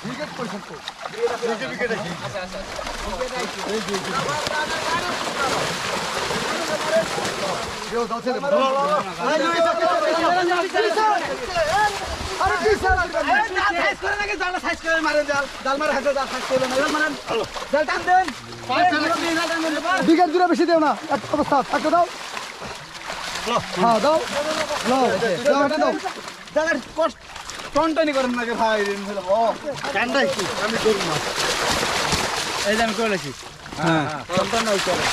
Wicket পয়সা তো wicket রে আরে কি স্যার বিকেট বেশি দেও না একটা অবস্থা থাকতে দাও। হ্যাঁ দাও। দাও দাও দাও টনটনি করেন নাকি ভাই? কান্দাই আমি করব না এই যে আমি হ্যাঁ। টনটন ওই করে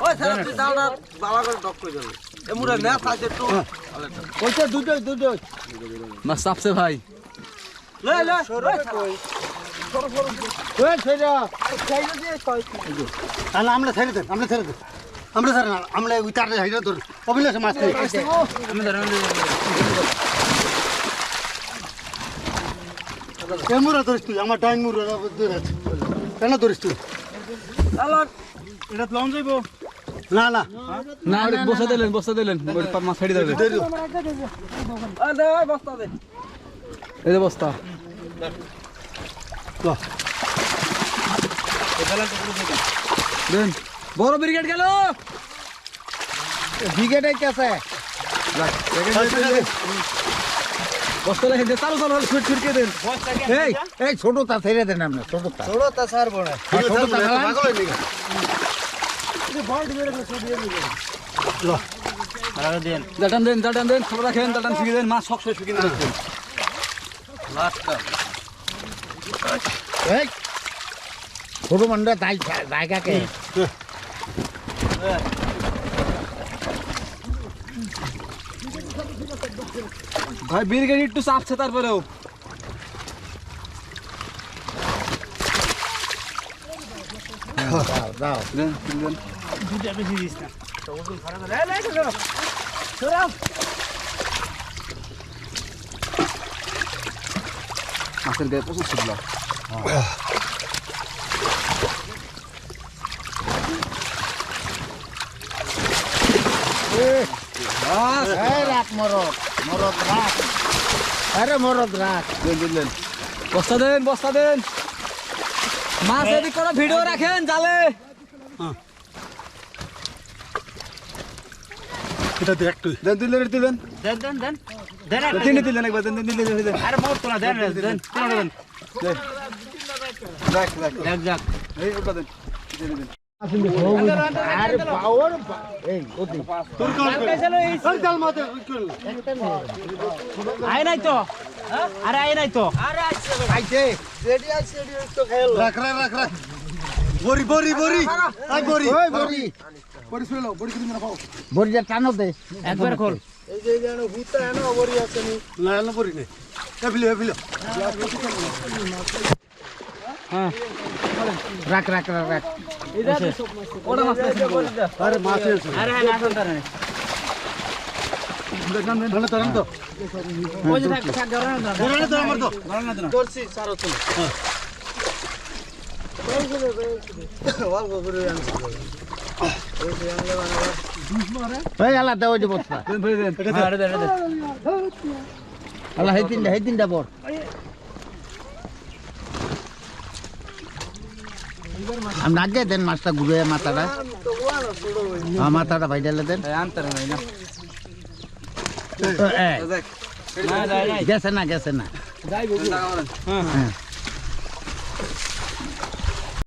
ওই স্যার তুই ডালটা বাবা করে ডক করে যাবে। এমুরা না থাকে একটু। ওইটা দুটো দুটো মাছ চাপছে ভাই। লে লে ওই ছেড়া আমরা ছেড়ে দেন আমরা ছেড়ে দেন আমরা ছেড়ে আমরা ওই তার হাইরা অবিনাশ মাছ খাই। আমি ধরেন ক্যামেরা ধরিস তুই আমার ডাইন মুরা ধরে আছে। কেন ধরিস তুই? এটা লং যাইবো না না। না বসে দিলেন বসে দিলেন। মাছ ছেড়ে দেবে। বস্তা দে। এই বস্তা। দেন। বড় ব্রিগেড গেল। ব্রিগেড আইতে আছে? বস্তা রেখে দে চালু চালু ছুট ছুটকে দেন। এই এই ছোটটা ছেড়ে দেন আপনি ছোটটা। ছোড়তা স্যার বড় ছোটটা পাগল হয়ে গেল। জাটান দেন। জাটান দেন ছোট রাখেন জাটান শুকিয়ে দেন মাছ সব শুকিয়ে রাখেন লাস্টটা। এই ছোট মান্ডা তাই জায়গাকে ভাই ব্রিগেড একটু চাপছে তারপরেও। দাও দাও দেন দেন মাছের গায়ে প্রচুর ছিল মরদ মরদ রাখ আরে মরদ রাখ দেন দেন দেন। বস্তা দেন বস্তা দেন। মাছ এদিক করে ভিডিও রাখেন জালে। এটা দেখ তুই। দেন দিলেন দিলেন দেন। দেন দেন দেন। তিনটে দিলেন একবার দেন দেন দিলেন আরে তো না দেন দেন তিনটা দেন। দেখ দেখ। দেখ যাক এই ওটা দেন। দিলেন দেন। আরে পাওয়ার এই ওদি জাল মাতে আয় নাই তো? আরে আয় নাই তো? আইছে রাখ রাখ রাখ রাখ। বড়ি বড়ি বড়ি। আই বড়ি। ওই বড়ি। বড়ি শুনে নাও বড়ি কিনে নাও। বড়িটা টানো দে। একবার খোল। রাখ রাখ রাখ রাখ আছে হ্যাঁ না না। আলাদা ওই যে বস্তা। দেন ভাই দেন। আরে দেন দেন। আলা হেই তিনটা তিনটা বড় আমি আগে দেন মাছটা ঘুরে মাথাটা। হ্যাঁ মাথাটা ভাই ডালে দেন গেছে না গেছে না। হ্যাঁ।